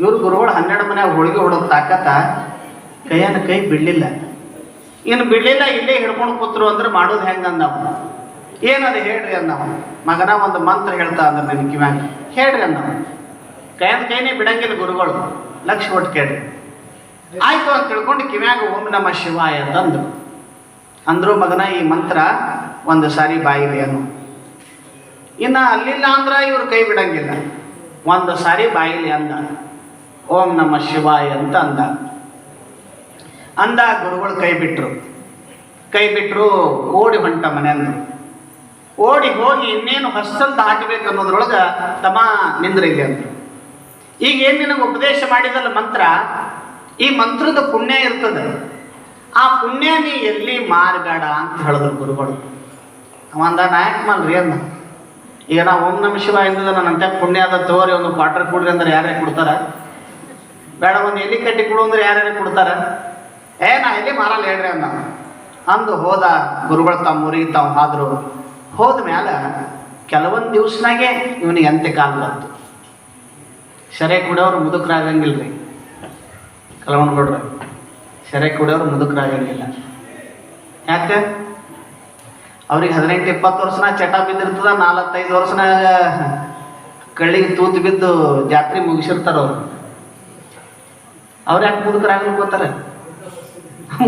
ಇವ್ರು ಗುರುಗಳು ಹನ್ನೆರಡು ಮನೆ ಹೋಳಿಗೆ ಹೊಡೋದು ತಾಕತ್ತ ಕೈಯನ್ನು ಕೈ ಬಿಡಲಿಲ್ಲ. ಇನ್ನು ಬಿಡಲಿಲ್ಲ, ಇಲ್ಲೇ ಹಿಡ್ಕೊಂಡು ಕೂತ್ರು ಅಂದ್ರೆ ಮಾಡೋದು ಹೆಂಗೆ ಅಂದವ? ಏನದು ಹೇಳ್ರಿ ಅಂದವ? ಮಗನ ಒಂದು ಮಂತ್ರ ಹೇಳ್ತಾ ಅಂದ್ರೆ ನನ್ನ ಕಿವ್ಯಾಗ ಹೇಳ್ರಿ ಅಂದವ. ಕೈಯನ್ನ ಕೈನೇ ಬಿಡಂಗಿಲ್ಲ ಗುರುಗಳು. ಲಕ್ಷ ಕೊಟ್ಟು ಕೇಳ್ರಿ. ಆಯಿತು ಅಂತ ತಿಳ್ಕೊಂಡು ಕಿವ್ಯಾಗ ಓಂ ನಮ ಶಿವಾಯ ಅಂತಂದು ಅಂದ್ರು ಮಗನ ಈ ಮಂತ್ರ ಒಂದು ಸಾರಿ ಬಾಯಿಲಿ ಅನ್ನು. ಇನ್ನು ಅಲ್ಲಿಲ್ಲ ಅಂದ್ರೆ ಇವ್ರು ಕೈ ಬಿಡಂಗಿಲ್ಲ. ಒಂದು ಸಾರಿ ಬಾಯಿಲಿ ಅಂದ. ಓಂ ನಮ ಶಿವಾಯ ಅಂತ ಅಂದ. ಅಂದ ಗುರುಗಳು ಕೈ ಬಿಟ್ಟರು ಕೈ ಬಿಟ್ಟರು ಓಡಿ ಹೊಂಟ ಮನೆಯಂದು ಓಡಿ ಹೋಗಿ ಇನ್ನೇನು ಹೊಸ್ತಲ್ ಹಾಕಬೇಕು ಅನ್ನೋದ್ರೊಳಗೆ ತಮ್ಮ ನಿಂದ್ರಿಗೆ ಅಂದರು. ಈಗ ಏನು ನಿನಗೆ ಉಪದೇಶ ಮಾಡಿದಲ್ಲ ಮಂತ್ರ? ಈ ಮಂತ್ರದ ಪುಣ್ಯ ಇರ್ತದೆ. ಆ ಪುಣ್ಯ ನೀ ಎಲ್ಲಿ ಮಾರ್ಗಾಡ ಅಂತ ಹೇಳಿದ್ರು ಗುರುಗಳು. ಅವಂದ ನಾಯಕ್ ಮಲ್ರಿ ಅಂದ. ಈಗ ನಾವು ಒಂದು ನಮ ಶಿವ ಎಂದ ನನ್ನಂತೆ ಪುಣ್ಯ ಅದ ತೋರಿ ಒಂದು ಕ್ವಾರ್ಟರ್ ಕೊಡ್ರಿ ಅಂದ್ರೆ ಯಾರೇ ಕೊಡ್ತಾರ? ಬೇಡ ಒಂದು ಎಲ್ಲಿ ಕಟ್ಟಿ ಕೊಡು ಅಂದ್ರೆ ಯಾರ್ಯಾರು ಕೊಡ್ತಾರ? ಏ, ನಾ ಎಲ್ಲಿ ಮಾರಲ್ಲ ಹೇಳ್ರಿ ಅಂದ ಅಂದು ಹೋದ ಗುರುಗಳು ತಮ್ಮ ಊರಿಗೆ ತಾವು ಹಾದ್ರು. ಹೋದ ಮ್ಯಾಲ ಕೆಲವೊಂದು ದಿವ್ಸನಾಗೆ ಇವನಿಗೆ ಅಂತ್ಯ ಕಾಲ ಬಂತು. ಸೆರೆ ಕುಡಿಯೋರು ಮುದುಕರಾಗಂಗಿಲ್ಲ ರೀ ಕಲವನ್ ಕೊಡ್ರಿ ಸೆರೆ ಕುಡಿಯೋರು ಮುದುಕರಾಗಂಗಿಲ್ಲ. ಯಾಕೆ? ಅವ್ರಿಗೆ ಹದಿನೆಂಟು, ಇಪ್ಪತ್ತು ವರ್ಷನ ಚಟ ಬಿದ್ದಿರ್ತದ ನಾಲ್ಕೈದು ವರ್ಷನ ಕಳ್ಳಿಗೆ ತೂತು ಬಿದ್ದು ಜಾತ್ರೆ ಮುಗಿಸಿರ್ತಾರ ಅವ್ರು. ಅವ್ರು ಯಾಕೆ ಮುದುಕರಾಗಲು ಗೊತ್ತಾರೆ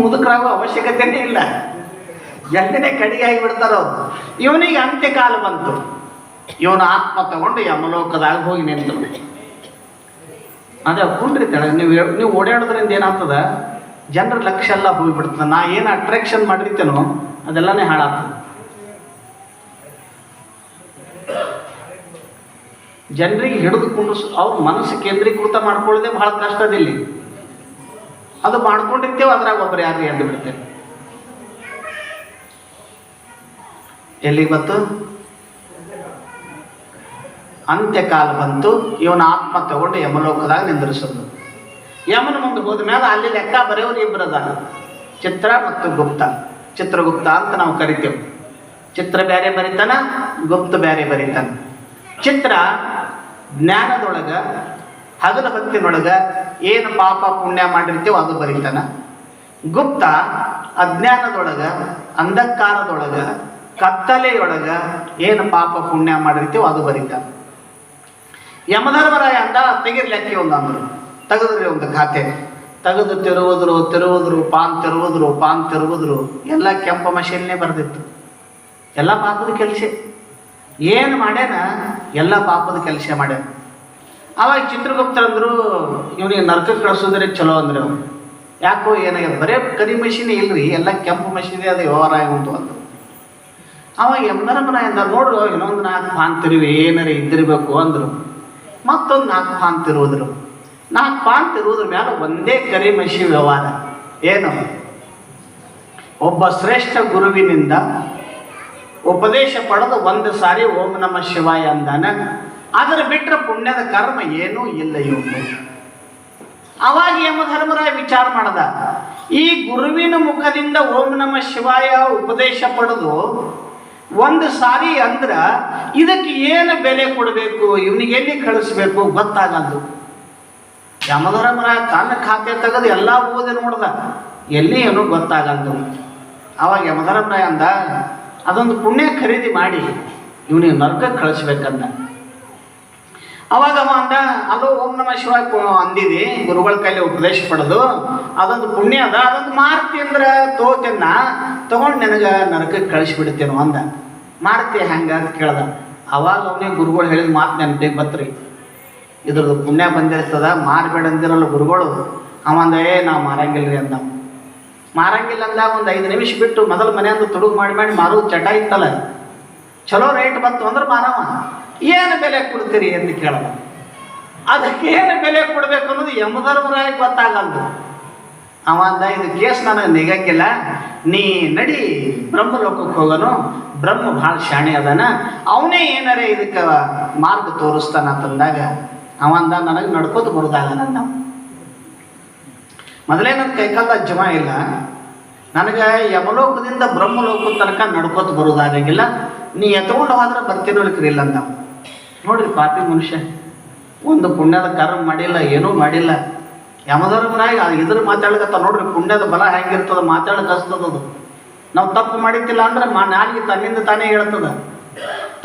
ಮುದುಕರಾಗೋ ಅವಶ್ಯಕತೆನೇ ಇಲ್ಲ. ಎಲ್ಲನೇ ಕಡಿಗೆ ಆಗಿಬಿಡ್ತಾರ? ಅವ್ರು ಇವನಿಗೆ ಅಂತ್ಯಕಾಲ ಬಂತು. ಇವನ ಆತ್ಮ ತಗೊಂಡು ಯಮಲೋಕದಾಗ ಹೋಗಿ ನಿಂತು ಅದೇ ಕುಂಡ್ರಿ ತಳ ನೀವು ನೀವು ಓಡಾಡೋದ್ರಿಂದ ಏನಾಗ್ತದ? ಜನರ ಲಕ್ಷ್ಯ ಎಲ್ಲ ಹೋಗಿಬಿಡ್ತದೆ. ನಾ ಏನು ಅಟ್ರಾಕ್ಷನ್ ಮಾಡಿರ್ತೇನೋ, ಅದೆಲ್ಲನೇ ಹಾಳಾಗ್ತದೆ. ಜನರಿಗೆ ಹಿಡಿದು ಕುಂಡ್ರಿಸ್ ಅವ್ರ ಮನಸ್ಸು ಕೇಂದ್ರೀಕೃತ ಮಾಡ್ಕೊಳ್ಳೋದೇ ಬಹಳ ಕಷ್ಟದಿಲ್ಲಿ ಅದು ಮಾಡ್ಕೊಂಡಿರ್ತೇವೆ ಅದ್ರಾಗ ಒಬ್ರು ಯಾರು ಎದ್ದು ಬಿಡ್ತೇವೆ ಎಲ್ಲಿಗೆ ಬಂತು? ಅಂತ್ಯಕಾಲ ಬಂತು, ಇವನ ಆತ್ಮ ತಗೊಂಡು ಯಮಲೋಕದಾಗ ನಿಂದ್ರಿಸೋದು ಯಮನ ಮುಂದೆ ಹೋದ ಮೇಲೆ ಅಲ್ಲಿ ಲೆಕ್ಕ ಬರೆಯೋರು ಇಬ್ಬರು ಅದಾರ. ಚಿತ್ರ ಮತ್ತು ಗುಪ್ತ. ಚಿತ್ರಗುಪ್ತ ಅಂತ ನಾವು ಕರಿತೇವೆ. ಚಿತ್ರ ಬೇರೆ ಬರಿತಾನ, ಗುಪ್ತ ಬೇರೆ ಬರಿತಾನ. ಚಿತ್ರ ಜ್ಞಾನದೊಳಗ ಹಗಲ ಹೊತ್ತಿನೊಳಗೆ ಏನು ಪಾಪ ಪುಣ್ಯ ಮಾಡಿರ್ತೇವೋ ಅದು ಬರೀತಾನ. ಗುಪ್ತ ಅಜ್ಞಾನದೊಳಗ, ಅಂಧಕಾರದೊಳಗ, ಕತ್ತಲೆಯೊಳಗ ಏನು ಪಾಪ ಪುಣ್ಯ ಮಾಡಿರ್ತೀವೋ ಅದು ಬರೀತಾನ. ಯಮಧರ್ಮರಾಯ ಅಂದ ತೆಗಿರ್ಲೆಕ್ಕೆ ಒಂದು ಅಂದರು. ತೆಗೆದ್ರಿ ಒಂದು ಖಾತೆ. ತೆಗೆದು ತಿರುವುದ್ರು ತಿರುವುದ್ರು, ಪಾನ್ ತಿರುವುದ್ರು ಪಾನ್ ತಿರುವುದ್ರು, ಎಲ್ಲ ಕೆಂಪು ಮಷೀನ್ನೇ ಬರೆದಿತ್ತು. ಎಲ್ಲ ಪಾಪದ ಕೆಲಸ. ಏನು ಮಾಡ್ಯಾನ? ಎಲ್ಲ ಪಾಪದ ಕೆಲಸ ಮಾಡ್ಯಾನ. ಅವಾಗ ಚಿತ್ರಗುಪ್ತರಂದ್ರು ಇವನಿಗೆ ನರ್ಕಕ್ಕೆ ಕಳಿಸೋದ್ರೆ ಚಲೋ ಅಂದ್ರೆ ಅವರು ಯಾಕೋ ಏನಾಗ ಬರೇ ಕರಿ ಮಷೀನ್ ಇಲ್ರಿ, ಎಲ್ಲ ಕೆಂಪು ಮಷೀನೇ ಅದು ವ್ಯವಹಾರ ಆಗುಂಟು ಅಂತ. ಅವಾಗ ಮನ ಎಂದ ನೋಡ್ರು, ಇನ್ನೊಂದು ನಾಲ್ಕು ಪಾನ್ ತಿರುವಿ, ಏನಾರ ಇದ್ದಿರಬೇಕು ಅಂದರು. ಮತ್ತೊಂದು ನಾಲ್ಕು ಪಾನ್ ತಿರುವುದ್ರು. ನಾಲ್ಕು ಪಾನ್ ತಿರುವುದ್ರ ಮೇಲೆ ಒಂದೇ ಕರಿ ಮಷಿ ವ್ಯವಹಾರ. ಏನು? ಒಬ್ಬ ಶ್ರೇಷ್ಠ ಗುರುವಿನಿಂದ ಉಪದೇಶ ಪಡೆದು ಒಂದು ಸಾರಿ ಓಂ ನಮ ಶಿವಾಯ ಅಂದಾನ. ಅದರ ಬಿಟ್ಟರೆ ಪುಣ್ಯದ ಕರ್ಮ ಏನೂ ಇಲ್ಲ ಇವನು. ಅವಾಗ ಯಮಧರ್ಮರಾಯ ವಿಚಾರ ಮಾಡದ, ಈ ಗುರುವಿನ ಮುಖದಿಂದ ಓಂ ನಮ ಶಿವಾಯ ಉಪದೇಶ ಪಡೆದು ಒಂದು ಸಾರಿ ಅಂದ್ರ ಇದಕ್ಕೆ ಏನು ಬೆಲೆ ಕೊಡಬೇಕು, ಇವನಿಗೆ ಎಲ್ಲಿ ಕಳಿಸ್ಬೇಕು ಗೊತ್ತಾಗಲ್ದು. ಯಮಧರ್ಮರಾಯ ತನ್ನ ಖಾತೆ ತೆಗೆದು ಎಲ್ಲ ಓದಿ ನೋಡ್ದ, ಎಲ್ಲಿ ಏನು ಗೊತ್ತಾಗಲ್ದು. ಅವಾಗ ಯಮಧರ್ಮರಾಯ ಅಂದ, ಅದೊಂದು ಪುಣ್ಯ ಖರೀದಿ ಮಾಡಿ, ಇವನಿಗೆ ನರ್ಕ ಕಳಿಸ್ಬೇಕಂದ. ಅವಾಗ ಅವ ಅಂದ, ಅದು ಓಂ ನಮ ಶಿವಾಯ ಅಂದಿದಿ, ಗುರುಗಳ ಕೈಲಿ ಉಪದೇಶ ಪಡೆದು, ಅದೊಂದು ಪುಣ್ಯ ಅದ, ಅದೊಂದು ಮಾರ್ತಿ ಅಂದ್ರೆ ತೋತನ್ನ ತಗೊಂಡು ನಿನಗೆ ನರಕಕ್ಕೆ ಕಳಿಸ್ಬಿಡ್ತೇನೋ ಅಂದ. ಮಾರ್ತಿ ಹೆಂಗ ಅಂತ ಕೇಳ್ದ. ಅವಾಗ ಅವನೇ ಗುರುಗಳು ಹೇಳಿದ ಮಾತು ನೆನಪಿಗೆ ಬತ್ರಿ. ಇದ್ರದ್ದು ಪುಣ್ಯ ಬಂದಿರ್ತದ, ಮಾರಬೇಡ ಅಂದಿರಲ್ಲ ಗುರುಗಳು. ಅವ ಅಂದ, ಏ, ನಾವು ರೀ ಅಂದ. ಮಾರಂಗಿಲ್ಲ ಅಂದಾಗ ಒಂದು ಐದು ನಿಮಿಷ ಬಿಟ್ಟು ಮೊದಲು ಮನೆಯಿಂದ ತುಡುಗು ಮಾಡಿ ಮಾಡಿ ಮಾರೋದು ಚಟ ಇತ್ತಲ್ಲ. ಚಲೋ ರೇಟ್ ಬಂತು ಅಂದ್ರೆ ಮಾರವ. ಏನು ಬೆಲೆ ಕೊಡ್ತೀರಿ ಅಂತ ಕೇಳಲ್ಲ ಅದಕ್ಕೆ ಏನು ಬೆಲೆ ಕೊಡಬೇಕು ಅನ್ನೋದು ಯಮಧರ್ಮರಾಯ ಗೊತ್ತಾಗಲ್ಲ ಅವ ಅಂದ, ಇದು ಕೇಸ್ ನನಗೆ ನಿಗಂಗಿಲ್ಲ ನೀ ನಡಿ, ಬ್ರಹ್ಮಲೋಕಕ್ಕೆ ಹೋಗನು. ಬ್ರಹ್ಮ ಭಾಳ ಶಾಣೆ ಅದಾನ. ಅವನೇ ಏನಾರೇ ಇದಕ್ಕೆ ಮಾರ್ಗ ತೋರಿಸ್ತಾನ ತಂದಾಗ ಅವ ಅಂದ, ನನಗೆ ನಡ್ಕೋತ ಬರುದಾಗ ನನ್ನ ಮೊದಲೇ ನನ್ನ ಕೈಕಾಲದ ಜಮ ಇಲ್ಲ. ನನಗೆ ಯಮಲೋಕದಿಂದ ಬ್ರಹ್ಮಲೋಕದ ತನಕ ನಡ್ಕೋತ ಬರೋದಾಗಂಗಿಲ್ಲ. ನೀ ಎತ್ಕೊಂಡು ಹೋದ್ರೆ ಬರ್ತೀನೋ ಇಲ್ಲ ಅಂದ ನೋಡ್ರಿ ಪಾಪಿ ಮನುಷ್ಯ. ಒಂದು ಪುಣ್ಯದ ಕರ್ಮ ಮಾಡಿಲ್ಲ, ಏನೂ ಮಾಡಿಲ್ಲ. ಯಮಧರ್ಮನಾಗ ಇದ್ರ ಮಾತಾಡ್ಕತ್ತ ನೋಡ್ರಿ, ಪುಣ್ಯದ ಬಲ ಹೆಂಗಿರ್ತದ ಮಾತಾಡಕ್ಕೆ ಹಸ್ತದದು ನಾವು ತಪ್ಪು ಮಾಡಿದ್ದಿಲ್ಲ ಅಂದ್ರೆ ಮಾ ತನ್ನಿಂದ ತಾನೇ ಹೇಳ್ತದ.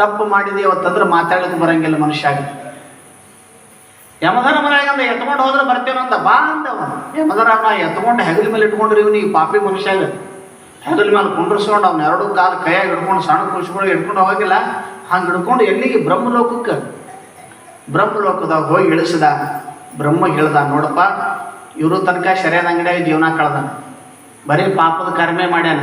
ತಪ್ಪು ಮಾಡಿದೆ ಅವತ್ತಂದ್ರೆ ಮಾತಾಡಕ್ಕೆ ಬರಂಗಿಲ್ಲ ಮನುಷ್ಯಾಗ ಯಮಧರ್ಮನಾಗಿ ಅಂದ್ರೆ ಎತ್ಕೊಂಡು ಹೋದ್ರೆ ಬರ್ತೇವಂತ ಬಾ ಅಂದವ. ಯಮಧರ್ಮ ಎತ್ಕೊಂಡು ಹೆಗಲ ಮೇಲೆ ಇಟ್ಕೊಂಡ್ರಿ ಇವ್ನು ಈ ಪಾಪಿ ಮನುಷ್ಯಾಗ ಹೆಗಲ ಮೇಲೆ ಕುಂಡ್ರಿಸ್ಕೊಂಡು ಅವ್ನ ಎರಡು ಕಾಲು ಕೈಯಾಗಿ ಹಿಡ್ಕೊಂಡು, ಸಣ್ಣ ಕುರ್ಸ್ಕೊಂಡು ಇಟ್ಕೊಂಡು ಹೋಗಿಲ್ಲ. ಹಂಗೆ ಹಿಡ್ಕೊಂಡು ಎಲ್ಲಿಗೆ ಬ್ರಹ್ಮಲೋಕಕ್ಕೆ ಬ್ರಹ್ಮಲೋಕದಾಗ ಹೋಗಿ ಇಳಿಸಿದ ಬ್ರಹ್ಮ ಹೇಳ್ದ, ನೋಡಪ್ಪ, ಇವರು ತನಕ ಶರ್ಯದ ಅಂಗಡಿಯಾಗ ಜೀವನ ಕಳೆದ ಬರೀ ಪಾಪದ ಕರ್ಮೆ ಮಾಡ್ಯಾನ.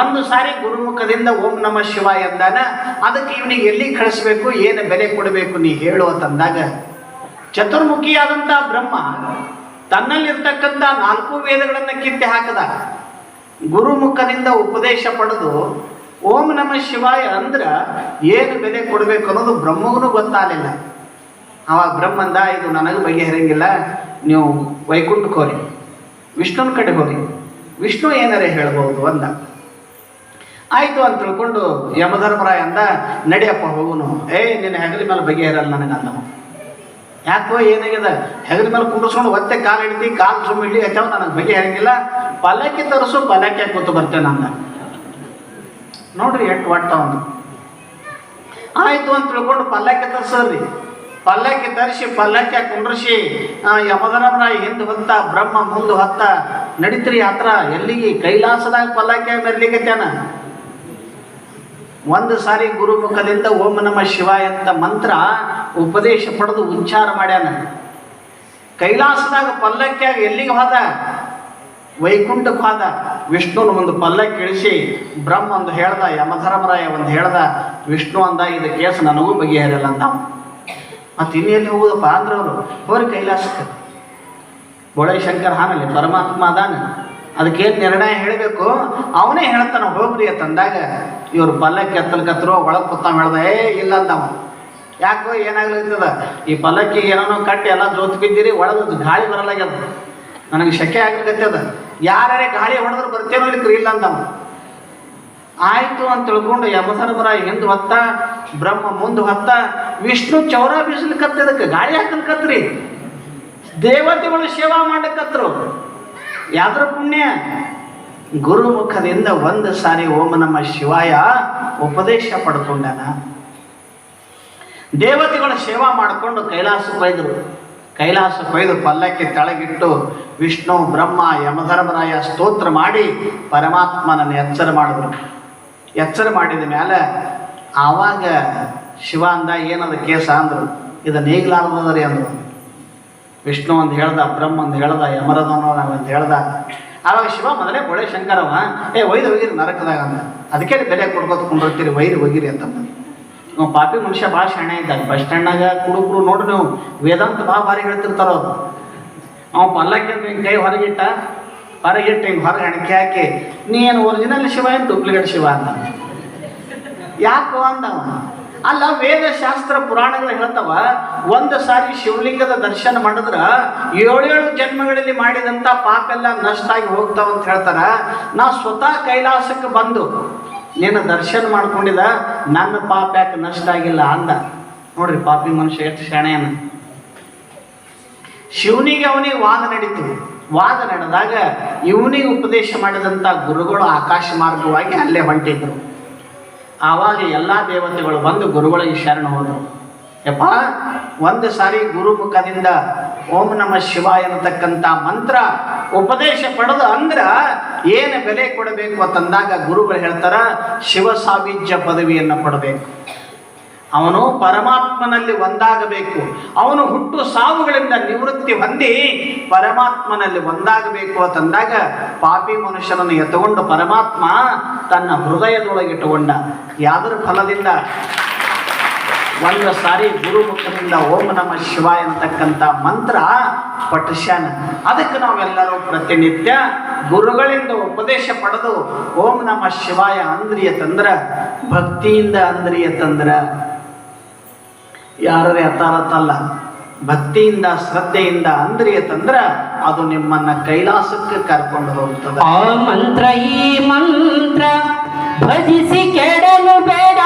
ಒಂದು ಸಾರಿ ಗುರುಮುಖದಿಂದ ಓಂ ನಮ ಶಿವ ಎಂದಾನ ಅದಕ್ಕೆ ಇವನಿಗೆ ಎಲ್ಲಿ ಕಳಿಸ್ಬೇಕು, ಏನು ಬೆಲೆ ಕೊಡಬೇಕು ನೀ ಹೇಳು ಅಂತಂದಾಗ ಚತುರ್ಮುಖಿಯಾದಂಥ ಬ್ರಹ್ಮ ತನ್ನಲ್ಲಿರ್ತಕ್ಕಂಥ ನಾಲ್ಕು ವೇದಗಳನ್ನು ಕಿತ್ತೆ ಹಾಕದ. ಗುರುಮುಖದಿಂದ ಉಪದೇಶ ಪಡೆದು ಓಂ ನಮ ಶಿವಾಯ ಅಂದ್ರ ಏನು ಬೆಲೆ ಕೊಡಬೇಕು ಅನ್ನೋದು ಬ್ರಹ್ಮಗೂ ಗೊತ್ತಾಗಲಿಲ್ಲ. ಅವಾಗ ಬ್ರಹ್ಮಂದ, ಇದು ನನಗೆ ಬಗೆಹರಂಗಿಲ್ಲ ನೀವು ವೈಕುಂಠಕ್ಕೆ ಹೋರಿ ವಿಷ್ಣುನ ಕಡೆ ಹೋಗಿ, ವಿಷ್ಣು ಏನಾರೇ ಹೇಳ್ಬೋದು ಅಂದ. ಆಯಿತು ಅಂತ ತಿಳ್ಕೊಂಡು ಯಮಧರ್ಮರಾಯ ಅಂದ, ನಡಿಯಪ್ಪ ಹೋಗುನು, ಏ, ನಿನ್ನ ಹೆಗಲ ಮೇಲೆ ಬಗೆಹರಲ್ಲ ನನಗೆ ಅಂದವ ಯಾಕೋ ಏನಾಗಿದೆ ಹೆಗಲ ಮೇಲೆ ಕುಂಡಿಸ್ಕೊಂಡು ಒತ್ತೆ ಕಾಲು ಹಿಡಿದು, ಕಾಲು ಸುಮ್ಮ ಇಳಿ ಹಚ್ಚವ ನನಗೆ ಬಗೆಹರಂಗಿಲ್ಲ ಪಲ್ಲಕ್ಕಿ ತರಿಸು ಪಲ್ಲಕ್ಕಿ ಕೂತು ಬರ್ತೇನೆ ಅಂದ. ನೋಡ್ರಿ ಎಟ್ ಒಟ್ಟ ಅವನು ಆಯ್ತು ಅಂತ ತಿಳ್ಕೊಂಡು ಪಲ್ಲಕ್ಕಿ ತರಿಸ್ರಿ ಪಲ್ಲಕ್ಕಿ ತರಿಸಿ, ಪಲ್ಲಕ್ಕಿ ಕುಂಡ್ರಿಸಿ ಯಮಧರ್ಮರಾಯ ಹಿಂದೆ ಹೊತ್ತ, ಬ್ರಹ್ಮ ಮುಂದೆ ಹೊತ್ತ, ನಡೀತ್ರಿ ಯಾತ್ರ, ಎಲ್ಲಿಗೆ ಕೈಲಾಸದಾಗ ಪಲ್ಲಕ್ಕೆ ಮೆರ್ಲಿಕತ್ಯಾನ ಒಂದು ಸಾರಿ ಗುರುಮುಖದಿಂದ ಓಂ ನಮ ಶಿವಾಯ ಅಂತ ಮಂತ್ರ ಉಪದೇಶ ಪಡೆದು ಉಚ್ಚಾರ ಮಾಡ್ಯಾನ. ಕೈಲಾಸದಾಗ ಪಲ್ಲಕ್ಕಿಯಾಗ ಎಲ್ಲಿಗೆ ಹೋದ? ವೈಕುಂಠಕ್ಕೆ ಹೋದ ವಿಷ್ಣುನ ಒಂದು ಪಲ್ಲ ಕೇಳಿಸಿ ಬ್ರಹ್ಮ ಒಂದು ಹೇಳ್ದ, ಯಮಧರ್ಮರಾಯ ಒಂದು ಹೇಳ್ದ, ವಿಷ್ಣು ಅಂದ, ಇದು ಕೇಸ್ ನನಗೂ ಬಗೆಹರಿಲ್ಲ ಅಂತ ಮತ್ತೆ ಇನ್ನೆಲ್ಲಿ ಹೋಗುದಪ್ಪ ಅಂದ್ರೆ ಅವರು, ಹೋರಿ ಕೈಲಾಸಕ್ಕೆ. ಬೋಳೆ ಶಂಕರ್ ಹಾನಲ್ಲಿ ಪರಮಾತ್ಮ ಅದಾನ. ಅದಕ್ಕೇನು ನಿರ್ಣಯ ಹೇಳಬೇಕು? ಅವನೇ ಹೇಳ್ತಾನೆ, ಹೋಗ್ರಿ ಅಂತಂದಾಗ ಇವ್ರು ಪಲ್ಲಕ್ಕೆ ಎತ್ತಲ್ಕತ್ರು ಒಳಗೆ ಕೂತಾವ ಹೇಳ್ದ, ಏ, ಇಲ್ಲ ಅಂದವ ಯಾಕೋ ಏನಾಗ್ಲತ್ತದ ಈ ಪಲ್ಲಕ್ಕಿ ಏನೋ ಕಟ್ಟಿ ಎಲ್ಲ ಜೋತ್ ಬಿದ್ದಿರಿ, ಒಳಗೆ ಗಾಳಿ ಬರಲಾಗ್ಯದ. ನನಗೆ ಶಕೆ ಆಗ್ಲಿಕತ್ತದ. ಯಾರೇ ಗಾಳಿ ಹೊಡೆದ್ರೆ ಬರ್ತೇನೋ ಇಲ್ಲಿ ಇಲ್ಲ ಅಂತ ಆಯಿತು ಅಂತ ತಿಳ್ಕೊಂಡು ಬರ ಹಿಂದೆ ಹೊತ್ತ, ಬ್ರಹ್ಮ ಮುಂದೆ ಹೊತ್ತ, ವಿಷ್ಣು ಚೌರ ಬೀಸಲಿಕತ್ತದಕ್ಕೆ ಗಾಳಿ ಹಾಕಲ್ಕತ್ರಿ ದೇವತೆಗಳು ಸೇವಾ ಮಾಡಕತ್ರು. ಯಾವ್ದ್ರ ಪುಣ್ಯ? ಗುರುಮುಖದಿಂದ ಒಂದು ಸಾರಿ ಓಂ ನಮ್ಮ ಶಿವಾಯ ಉಪದೇಶ ಪಡ್ಕೊಂಡನ. ದೇವತೆಗಳ ಸೇವಾ ಮಾಡಿಕೊಂಡು ಕೈಲಾಸಕ್ಕೆ ಒಯ್ದರು. ಕೈಲಾಸಕ್ಕೆ ಕೊಯ್ದು ಪಲ್ಲಕ್ಕೆ ತಳಗಿಟ್ಟು ವಿಷ್ಣು, ಬ್ರಹ್ಮ, ಯಮಧರ್ಮರಾಯ ಸ್ತೋತ್ರ ಮಾಡಿ ಪರಮಾತ್ಮನನ್ನು ಎಚ್ಚರ ಮಾಡಿದ್ರು. ಎಚ್ಚರ ಮಾಡಿದ ಮೇಲೆ ಆವಾಗ ಶಿವ ಅಂದ, ಏನದ ಕೇಸ? ಅಂದರು. ಇದು ನೀಗ್ಲಾರ್ದದ್ರಿ ಅಂದರು. ವಿಷ್ಣು ಒಂದು ಹೇಳ್ದ, ಬ್ರಹ್ಮ ಒಂದು ಹೇಳ್ದ ಯಮರದನ ಒಂದು ಹೇಳ್ದ. ಆವಾಗ ಶಿವ ಮೊದಲೇ ಗೋಳೆ ಶಂಕರವ ಏ, ಒಯ್ದು ಹೋಗಿರಿ ನರಕದಾಗ ಅಂದ. ಅದಕ್ಕೆ ಬೆಲೆ ಕೊಡ್ಕೋತ ಕುಂಡಿರ್ತೀರಿ ವೈರಿ ಹೋಗಿರಿ ಅಂತ ಪಾಪಿ ಮನುಷ್ಯ ಭಾಳ ಶಾಣೆ ಇದ್ದಾಗ ಬಸ್ ಸ್ಟ್ಯಾಂಡಾಗ ಕುಡುಕರು ನೋಡ್ರಿ ನೀವು. ವೇದಾಂತ ಭಾಳ ಭಾರಿ ಹೇಳ್ತಿರ್ತಾರ ಅವ್ರು ಅವ ಪಲ್ಲಕ್ಕಿ ಅಂತ ಹಿಂಗೆ ಕೈ ಹೊರಗಿಟ್ಟ, ಹೊರಗಿಟ್ಟು ಹಿಂಗೆ ಹೊರಗೆ ಅಣಕೆ ಹಾಕಿ ನೀ ಏನು ಒರಿಜಿನಲ್ ಶಿವ ಏನು ಡೂಪ್ಲಿಕೇಟ್ ಶಿವ ಅಂತ? ಯಾಕೋ ಅಂದವ. ಅಲ್ಲ ವೇದ ಶಾಸ್ತ್ರ ಪುರಾಣಗಳು ಹೇಳ್ತಾವ, ಒಂದು ಸಾರಿ ಶಿವಲಿಂಗದ ದರ್ಶನ ಮಾಡಿದ್ರ ಏಳೇಳು ಜನ್ಮಗಳಲ್ಲಿ ಮಾಡಿದಂಥ ಪಾಪ ಎಲ್ಲ ನಷ್ಟ ಆಗಿ ಹೋಗ್ತಾವ ಅಂತ ಹೇಳ್ತಾರ. ನಾ ಸ್ವತಃ ಕೈಲಾಸಕ್ಕೆ ಬಂದು ನಿನ್ನ ದರ್ಶನ ಮಾಡ್ಕೊಂಡಿದ ನನ್ನ ಪಾಪ ಯಾಕೆ ನಷ್ಟ ಆಗಿಲ್ಲ ಅಂದ. ನೋಡ್ರಿ ಪಾಪಿ ಮನುಷ್ಯ ಎಷ್ಟು ಶಾಣೆಯನ್ನ ಶಿವನಿಗೆ ಅವನಿಗೆ ವಾದ ನಡೀತು. ವಾದ ನಡೆದಾಗ ಇವನಿಗೆ ಉಪದೇಶ ಮಾಡಿದಂಥ ಗುರುಗಳು ಆಕಾಶ ಮಾರ್ಗವಾಗಿ ಅಲ್ಲೇ ಹೊಂಟಿದ್ರು. ಆವಾಗ ಎಲ್ಲ ದೇವತೆಗಳು ಬಂದು ಗುರುಗಳಿಗೆ ಶರಣ ಹೋದರು. ಯಪ್ಪ, ಒಂದು ಸಾರಿ ಗುರುಮುಖದಿಂದ ಓಂ ನಮ ಶಿವ ಎನ್ನತಕ್ಕಂಥ ಮಂತ್ರ ಉಪದೇಶ ಪಡೆದು ಅಂದ್ರೆ ಏನು ಬೆಲೆ ಕೊಡಬೇಕು ಅಂತಂದಾಗ ಗುರುಗಳು ಹೇಳ್ತಾರ, ಶಿವ ಸಾವಿಜ್ಯ ಪದವಿಯನ್ನು ಪಡಬೇಕು. ಅವನು ಪರಮಾತ್ಮನಲ್ಲಿ ಒಂದಾಗಬೇಕು. ಅವನು ಹುಟ್ಟು ಸಾವುಗಳಿಂದ ನಿವೃತ್ತಿ ಹೊಂದಿ ಪರಮಾತ್ಮನಲ್ಲಿ ಒಂದಾಗಬೇಕು ಅಂತಂದಾಗ ಪಾಪಿ ಮನುಷ್ಯನನ್ನು ಎತ್ತುಕೊಂಡು ಪರಮಾತ್ಮ ತನ್ನ ಹೃದಯದೊಳಗಿಟ್ಟುಕೊಂಡ. ಯಾವುದರ ಫಲದಿಂದ? ಒಂದು ಸಾರಿ ಗುರುಮುಖದಿಂದ ಓಂ ನಮ ಶಿವ ಅಂತಕ್ಕಂಥ ಮಂತ್ರ ಪಠಿಸ್ಯಾನ. ಅದಕ್ಕೆ ನಾವೆಲ್ಲರೂ ಪ್ರತಿನಿತ್ಯ ಗುರುಗಳಿಂದ ಉಪದೇಶ ಪಡೆದು ಓಂ ನಮ ಶಿವಾಯ ಅಂದ್ರಿಯ ತಂದ್ರ, ಭಕ್ತಿಯಿಂದ ಅಂದ್ರಿಯ ತಂದ್ರ. ಯಾರೇ ಅತ್ತಾರತ್ತಲ್ಲ ಭಕ್ತಿಯಿಂದ, ಶ್ರದ್ಧೆಯಿಂದ ಅಂದ್ರಿಯ ತಂದ್ರ, ಅದು ನಿಮ್ಮನ್ನ ಕೈಲಾಸಕ್ಕೆ ಕರ್ಕೊಂಡು ಹೋಗ್ತದೆ. ಆ ಮಂತ್ರ, ಈ ಮಂತ್ರ ಭಜಿಸಿ ಕೆಡಲು ಬೇಡ.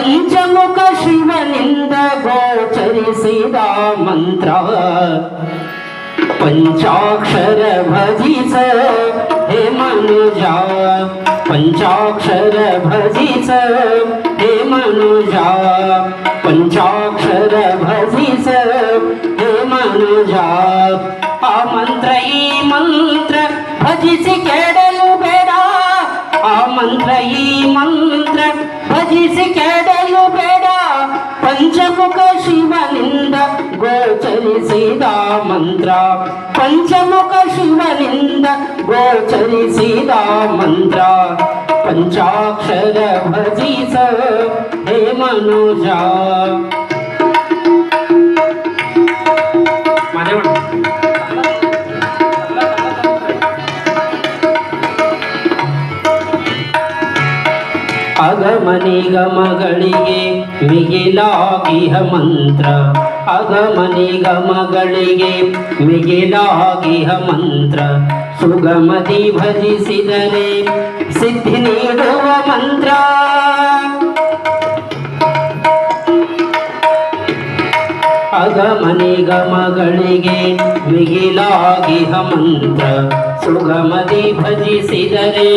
ಪಂಚಮುಖ ಶಿವನಿಂದ ಗೋಚರಿಸಿದ ಮಂತ್ರ ಪಂಚಾಕ್ಷರ ಭಜಿಸ ಹೇ ಮನುಜ ಪಂಚಾಕ್ಷರ ಭಜಿಸ ಹೇ ಮನುಜ ಪಂಚಾಕ್ಷರ ಭಜಿಸ ಹೇ ಮನುಜ ಆ ಮಂತ್ರ ಈ ಮಂತ್ರ ಭಜಿಸಿ ಕೆಡಲು ಬೇಡ ಆ ಮಂತ್ರ ಈ ಮಂತ್ರ ಭಜಿಸಿ ಕೆಡಲು ಬೇಡ ಪಂಚಮುಖ ಶಿವನಿಂದ ಗೋಚರಿಸಿದ ಮಂತ್ರ ಪಂಚಮುಖ ಶಿವನಿಂದ ಗೋಚರಿಸಿದ ಮಂತ್ರ ಪಂಚಾಕ್ಷರ ಭಜಿಸ ಹೇ ಮನುಜ ಅಗಮನಿಗಮಗಳಿಗೆ ಮಿಗಿಲಾಗಿಹ ಮಂತ್ರ. ಅಗಮನಿಗಮಗಳಿಗೆ ಮಿಗಿಲಾಗಿಹ ಮಂತ್ರ. ಸುಗಮತಿ ಭಜಿಸಿದರೆ ಸಿದ್ಧಿ ನೀಡುವ ಮಂತ್ರ. ಅಗಮನಿಗಮಗಳಿಗೆ ಮಿಗಿಲಾಗಿ ಮಂತ್ರ ಸುಗಮದಿ ಭಜಿಸಿದರೆ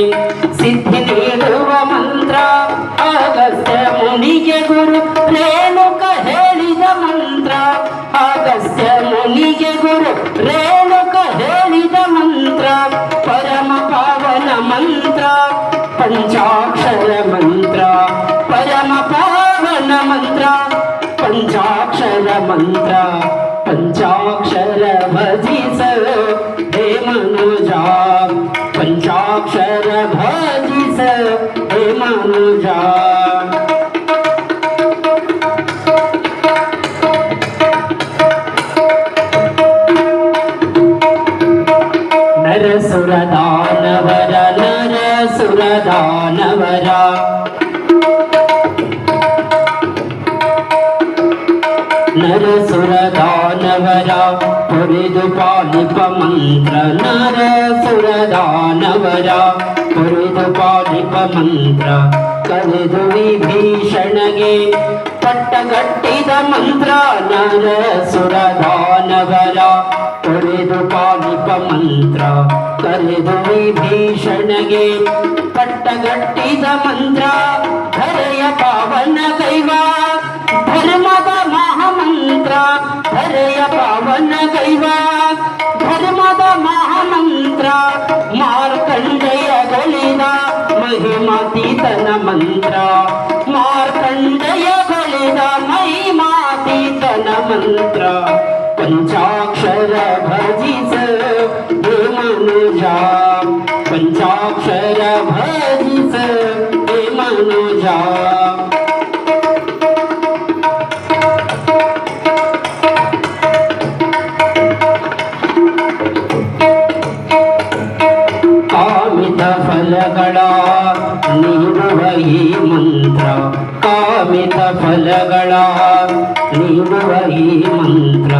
ಸಿದ್ಧಿ ನೀಡುವ ಮಂತ್ರ. ಅಗಸ್ತ್ಯ ಮುನಿಗೆ ಗುರು ರೇಣುಕ ಮಂತ್ರ ಪೊರೆದು ಪಾಲಿಪ ಮಂತ್ರ ನರ ಸುರದಾನವರ ಕುರಿದು ಪಾಲಿಪ ಮಂತ್ರ ಕರೆದು ವಿಭೀಷಣಗೆ. ಪಟ್ಟಗಟ್ಟಿದ ಮಂತ್ರ ನರ ಸುರದಾನವರ ಕುರಿದು ಪಾಲಿಪ ಮಂತ್ರ ಕರೆದು ವಿಭೀಷಣಗೆ. ಪಟ್ಟಗಟ್ಟಿದ ಮಂತ್ರ ಧರೆಯ ಪಾವನ ಕೈವ ಧರ್ಮದ ಮಹಾಮಂತ್ರ ಹರೆಯ ಪಾವನ ಗೈವ ಧರ್ಮದ ಮಹಾಮಂತ್ರ ಮಾರ್ಕಂಡೆಯಗಳಿದ ಮಹಿಮಾತೀತನ ಮಂತ್ರ ಮಾರ್ಕಂಡೆಯಗಳಿದ ಮಹಿಮಾತೀತನ ಮಂತ್ರ ಪಂಚಾಕ್ಷರ ಭಜಿಸ ಹೇ ಮನುಜ ಪಂಚಾಕ್ಷರ ಭಜಿಸ ಹೇ ಮನುಜ ಕಾಮಿತ ಫಲಗಳ ನೀಡುವ ಈ ಮಂತ್ರ.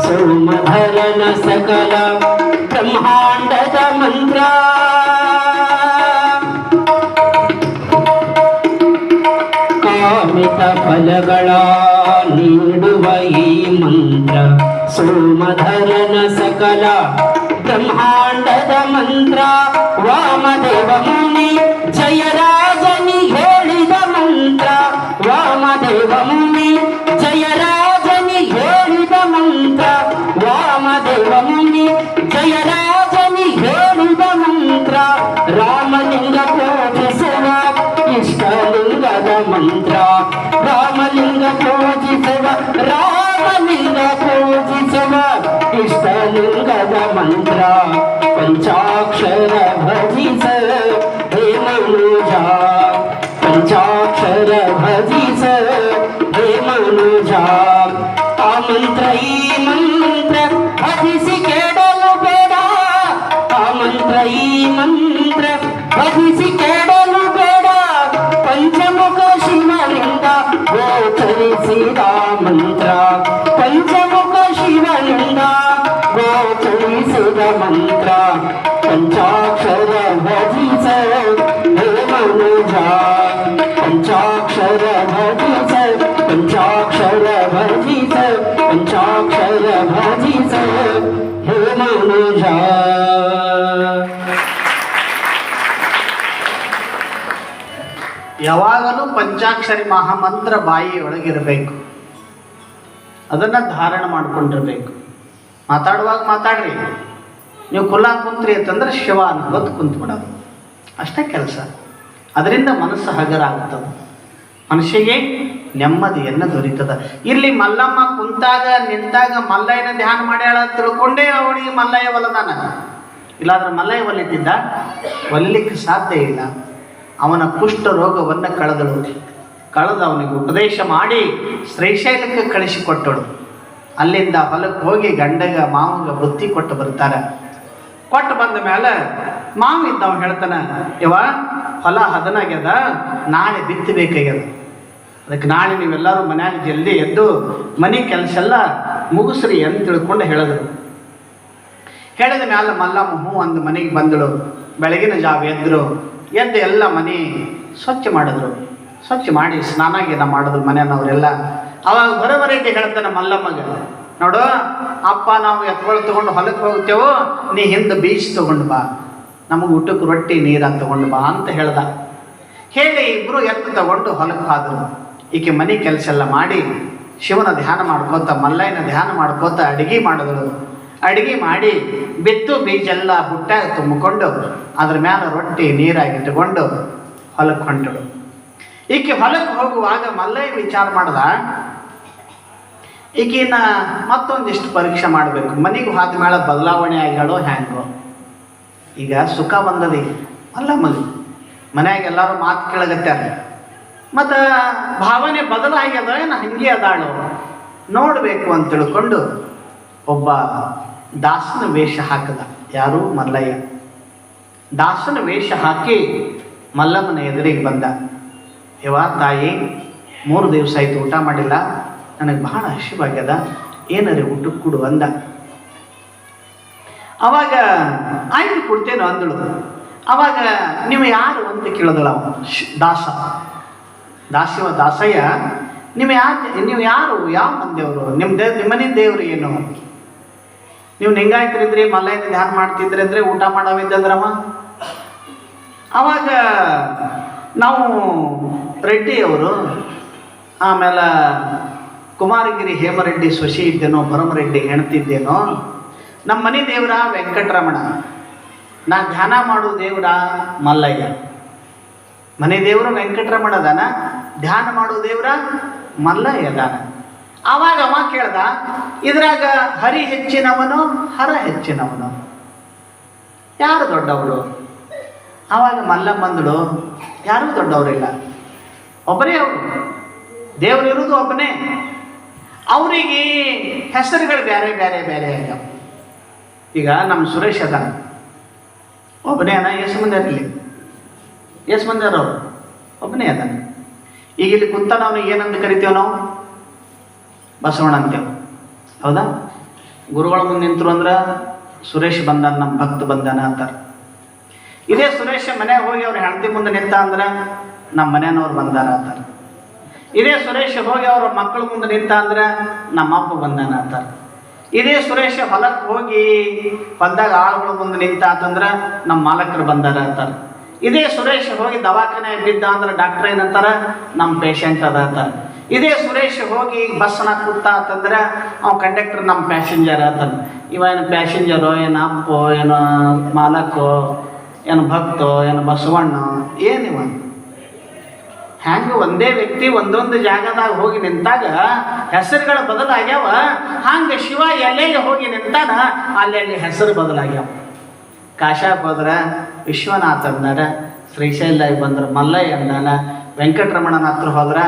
ಸೋಮಧರನ ಸಕಲ ಬ್ರಹ್ಮಾಂಡದ ಮಂತ್ರ. ಕಾಮಿತ ಫಲಗಳ ನೀಡುವ ಈ ಮಂತ್ರ. ಸೋಮಧರನ ಸಕಲ ಬ್ರಹ್ಮಾಂಡದ ಮಂತ್ರ. ವಾಮದೇವ ಮುನಿ ಮನುಜ ಆ ಮಂತ್ರ ಈ ಮಂತ್ರ ಭಜಿಸಿ ಕೆಡಲು ಬೇಡ ಆ ಮಂತ್ರ ಈ ಮಂತ್ರ ಭಜಿಸಿ ಕೆಡಲು ಬೇಡ ಪಂಚಮುಖ ಶಿವನಿಂದ ಗೋಚರಿಸಿದ ಮಂತ್ರ ಪಂಚಮುಖ ಯಾವಾಗಲೂ ಪಂಚಾಕ್ಷರಿ ಮಹಾಮಂತ್ರ ಬಾಯಿಯೊಳಗಿರಬೇಕು. ಅದನ್ನು ಧಾರಣ ಮಾಡ್ಕೊಂಡಿರ್ಬೇಕು. ಮಾತಾಡುವಾಗ ಮಾತಾಡ್ರಿ. ನೀವು ಕುಲ ಕುಂತ್ರಿ ಅಂತಂದ್ರೆ ಶಿವ ಅನ್ಕೋತ ಕುಂತ್ಬಿಡೋದು. ಅಷ್ಟೇ ಕೆಲಸ. ಅದರಿಂದ ಮನಸ್ಸು ಹಗರ ಆಗ್ತದೆ ಮನುಷ್ಯಗೆ ನೆಮ್ಮದಿಯನ್ನು ದೊರೀತದ? ಇಲ್ಲಿ ಮಲ್ಲಮ್ಮ ಕುಂತಾಗ, ನಿಂತಾಗ ಮಲ್ಲಯ್ಯನ ಧ್ಯಾನ ಮಾಡ್ಯಾಳ ತಿಳ್ಕೊಂಡೇ ಅವಳಿಗೆ ಮಲ್ಲಯ್ಯ ಒಲದಾನ ಇಲ್ಲಾದ್ರೆ ಮಲ್ಲಯ್ಯ ಒಲಿತಿದ್ದ ಒಲಿಲಿಕ್ಕೆ ಸಾಧ್ಯ ಇಲ್ಲ. ಅವನ ಕುಷ್ಠ ರೋಗವನ್ನು ಕಳೆದಳು. ಕಳೆದು ಅವನಿಗೆ ಉಪದೇಶ ಮಾಡಿ ಶ್ರೀಶೈಲಕ್ಕೆ ಕಳಿಸಿಕೊಟ್ಟಳು. ಅಲ್ಲಿಂದ ಹೊಲಕ್ಕೆ ಹೋಗಿ ಗಂಡಗ, ಮಾವಂಗ ಬುತ್ತಿ ಕೊಟ್ಟು ಬರ್ತಾರೆ. ಕೊಟ್ಟು ಬಂದ ಮೇಲೆ ಮಾವ ಇದ್ದವ ಹೇಳ್ತಾನೆ ಇವ ಹೊಲ ಹದನಾಗ್ಯದ, ನಾಳೆ ಬಿತ್ತಬೇಕಾಗ್ಯದ. ಅದಕ್ಕೆ ನಾಳೆ ನೀವೆಲ್ಲರೂ ಮನ್ಯಾಗ ಜಲ್ದಿ ಎದ್ದು ಮನೆ ಕೆಲಸ ಎಲ್ಲ ಮುಗಿಸ್ರಿ ಅಂತ ತಿಳ್ಕೊಂಡು ಹೇಳಿದ್ರು. ಹೇಳಿದ ಮೇಲೆ ಮಲ್ಲಮ್ಮ ಹ್ಞೂ ಒಂದು ಮನೆಗೆ ಬಂದಳು. ಬೆಳಗಿನ ಜಾವ ಎದ್ದರು ಎದ್ದು ಎಲ್ಲ ಮನೆ ಸ್ವಚ್ಛ ಮಾಡಿದ್ರು. ಸ್ವಚ್ಛ ಮಾಡಿ ಸ್ನಾನ ಗೀನ ಮಾಡಿದ್ರು ಮನೆಯವ್ರೆಲ್ಲ. ಅವಾಗ ಬರೋಬರಿಗೆ ಹೇಳ್ತಾನೆ ಮಲ್ಲಮ್ಮಗೆ, ನೋಡು, ಅಪ್ಪ ನಾವು ಎತ್ಗಳು ತೊಗೊಂಡು ಹೊಲಕ್ಕೆ ಹೋಗ್ತೇವೋ, ನೀ ಹಿಂದೆ ಬೀಚ್ ತೊಗೊಂಡು ಬಾ. ನಮಗೆ ಊಟಕ್ಕೆ ರೊಟ್ಟಿ ನೀರನ್ನು ತೊಗೊಂಡು ಬಾ ಅಂತ ಹೇಳ್ದ. ಹೇಳಿ ಇಬ್ಬರು ಎತ್ತು ತಗೊಂಡು ಹೊಲಕ್ಕೆ ಹೋದ್ರು. ಈಕೆ ಮನೆ ಕೆಲಸ ಎಲ್ಲ ಮಾಡಿ ಶಿವನ ಧ್ಯಾನ ಮಾಡ್ಕೋತ, ಮಲ್ಲಯ್ಯನ ಧ್ಯಾನ ಮಾಡ್ಕೋತ ಅಡುಗೆ ಮಾಡಿದಳು. ಅಡಿಗೆ ಮಾಡಿ ಬಿತ್ತು ಬೀಜ ಎಲ್ಲ ಹುಟ್ಟಾಗ ತುಂಬಿಕೊಂಡು ಅದ್ರ ಮ್ಯಾಲ ರೊಟ್ಟಿ ನೀರಾಗಿ ಇಟ್ಟುಕೊಂಡು ಹೊಲಕ್ಕೆ ಹೊಂಟಳು. ಈಕೆ ಹೊಲಕ್ಕೆ ಹೋಗುವಾಗ ಮಲ್ಲಯ್ಯ ವಿಚಾರ ಮಾಡ್ದ, ಈಕಿನ ಮತ್ತೊಂದಿಷ್ಟು ಪರೀಕ್ಷೆ ಮಾಡಬೇಕು. ಮನೆಗೆ ಹಾದ ಮೇಲೆ ಬದಲಾವಣೆ ಆಗ್ಯಾಳೋ ಹ್ಯಾಂಗೋ? ಈಗ ಸುಖ ಬಂದದಿ. ಅಲ್ಲ ಮಗ ಮನ್ಯಾಗ ಎಲ್ಲರೂ ಮಾತು ಕೇಳಗತ್ಯಾರ ಮತ್ತು ಭಾವನೆ ಬದಲಾಗ್ಯದ ಏನು? ಹಂಗೆ ಅದಾಳು ನೋಡಬೇಕು ಅಂತ ತಿಳ್ಕೊಂಡು ಒಬ್ಬ ದಾಸನ ವೇಷ ಹಾಕದ. ಯಾರು? ಮಲ್ಲಯ್ಯ. ದಾಸನ ವೇಷ ಹಾಕಿ ಮಲ್ಲಮ್ಮನ ಎದುರಿಗೆ ಬಂದ. ಯವ ತಾಯಿ, ಮೂರು ದಿವಸ ಆಯ್ತು ಊಟ ಮಾಡಿಲ್ಲ. ನನಗೆ ಬಹಳ ಹಸಿವಾಗ್ಯದ. ಏನರಿ ಊಟಕ್ಕೆ ಕೊಡು ಅಂದ. ಅವಾಗ, ಆಯ್ತು ಕೊಡ್ತೇನೋ ಅಂದಳು. ಅವಾಗ ನೀವು ಯಾರು? ಅಂತ ಕೇಳಿದಳ ದಾಸ. ದಾಸಿವ ದಾಸಯ್ಯ ನಿಮ್ಮ ಯಾರು ನೀವು ಯಾರು? ಯಾವ ಮಂದಿಯವರು? ನಿಮ್ಮ ದೇ, ನಿಮ್ಮನೇ ಮನೆ ದೇವ್ರು ಏನು? ನೀವು ನಿಂಗಾಯ್ತಿರಿದ್ರಿ ಮಲ್ಲಯ್ಯನ ಧ್ಯಾನ ಮಾಡ್ತಿದ್ರಿ ಅಂದ್ರೆ ಊಟ ಮಾಡವಿದ್ದಂದ್ರಮ್ಮ? ಅವಾಗ ನಾವು ರೆಡ್ಡಿಯವರು ಆಮೇಲೆ ಕುಮಾರಗಿರಿ ಹೇಮರೆಡ್ಡಿ ಶಶಿ ಇದ್ದೇನೋ ಭರಮರೆಡ್ಡಿ ಹೆಣ್ತಿದ್ದೇನೋ ನಮ್ಮ ಮನೆ ದೇವರ ವೆಂಕಟರಮಣ? ನಾ ಧ್ಯಾನ ಮಾಡೋ ದೇವರ ಮಲ್ಲಯ್ಯ? ಮನೆ ದೇವರು ವೆಂಕಟರಮಣ ಅದಾನ ಧ್ಯಾನ ಮಾಡುವ ದೇವರ ಮಲ್ಲಯ್ಯ ಅದಾನ ಆವಾಗ ಅವ ಕೇಳ್ದ, ಇದ್ರಾಗ ಹರಿ ಹೆಚ್ಚಿನವನು, ಹರ ಹೆಚ್ಚಿನವನು? ಯಾರು ದೊಡ್ಡವರು? ಆವಾಗ ಮಲ್ಲಮ್ಮ ಬಂದಳು ಯಾರೂ ದೊಡ್ಡವರಿಲ್ಲ. ಒಬ್ಬರೇ ಅವರು. ದೇವರು ಇರುವುದು ಒಬ್ಬನೇ. ಅವರಿಗೆ ಹೆಸರುಗಳು ಬೇರೆ ಬೇರೆ ಬೇರೆ ಆಗ್ಯಾವ. ಈಗ ನಮ್ಮ ಸುರೇಶ್ ಅದಾನ. ಒಬ್ಬನೇ ಅದ ಎಷ್ಟು ಇರಲಿ ಎಷ್ಟು ಮಂದಿ ಅವರು ಒಬ್ಬನೇ ಅದಾನೆ ಈಗ ಇಲ್ಲಿ ಕುಂತ ನಾವು ಏನಂತ ಕರಿತೇವೆ ನಾವು? ಬಸವಣ್ಣ ಅಂತೇವೆ ಹೌದಾ? ಗುರುಗಳ ಮುಂದೆ ನಿಂತರು ಅಂದ್ರೆ ಸುರೇಶ್ ಬಂದಾನ, ನಮ್ಮ ಭಕ್ತ ಬಂದಾನ ಅಂತಾರೆ. ಇದೇ ಸುರೇಶ್ ಮನೆಗೆ ಹೋಗಿ ಅವ್ರ ಹೆಂಡತಿ ಮುಂದೆ ನಿಂತ ಅಂದ್ರೆ ನಮ್ಮ ಮನೆಯವ್ರು ಬಂದಾರ ಅಂತಾರೆ. ಇದೇ ಸುರೇಶ್ ಹೋಗಿ ಅವ್ರ ಮಕ್ಕಳ ಮುಂದೆ ನಿಂತ ಅಂದ್ರೆ ನಮ್ಮ ಅಪ್ಪ ಬಂದಾನ ಅಂತಾರೆ. ಇದೇ ಸುರೇಶ್ ಹೊಲಕ್ಕೆ ಹೋಗಿ ಹೊಲದಾಗ ಆಳುಗಳ ಮುಂದೆ ನಿಂತ ಅಂತಂದ್ರೆ ನಮ್ಮ ಮಾಲಕರು ಬಂದಾರ ಅಂತಾರೆ. ಇದೇ ಸುರೇಶ್ ಹೋಗಿ ದವಾಖಾನೆ ಬಿದ್ದ ಅಂದ್ರೆ ಡಾಕ್ಟರ್ ಏನಂತಾರ ನಮ್ಮ ಪೇಷಂಟ್ ಅದ ಅಂತ. ಇದೇ ಸುರೇಶ್ ಹೋಗಿ ಬಸ್ನ ಕೂತ ಅಂತಂದ್ರೆ ಅವ್ನ ಕಂಡಕ್ಟರ್ ನಮ್ಮ ಪ್ಯಾಸೆಂಜರ್ ಅಂತಾನೆ ಇವ ಏನು ಪ್ಯಾಸೆಂಜರು ಏನು ಅಪ್ಪೋ, ಏನು ಮಾಲಕೋ, ಏನು ಭಕ್ತೋ, ಏನು ಬಸವಣ್ಣ ಏನಿವ ಹ್ಯಾಂಗ ಒಂದೇ ವ್ಯಕ್ತಿ ಒಂದೊಂದು ಜಾಗದಾಗ ಹೋಗಿ ನಿಂತಾಗ ಹೆಸರುಗಳು ಬದಲಾಗ್ಯಾವ. ಹಂಗೆ ಶಿವ ಎಲ್ಲೆಲ್ಲಿ ಹೋಗಿ ನಿಂತಾನ ಅಲ್ಲಿ ಹೆಸರು ಬದಲಾಗ್ಯಾವ. ಕಾಶಾಕ್ ಹೋದ್ರೆ ವಿಶ್ವನಾಥ್ ಅಂದಾರ ಶ್ರೀಶೈಲ ಬಂದ್ರೆ ಮಲ್ಲಯ್ಯ ಅಂದಾನ ವೆಂಕಟರಮಣನ ಹತ್ರ ಹೋದ್ರೆ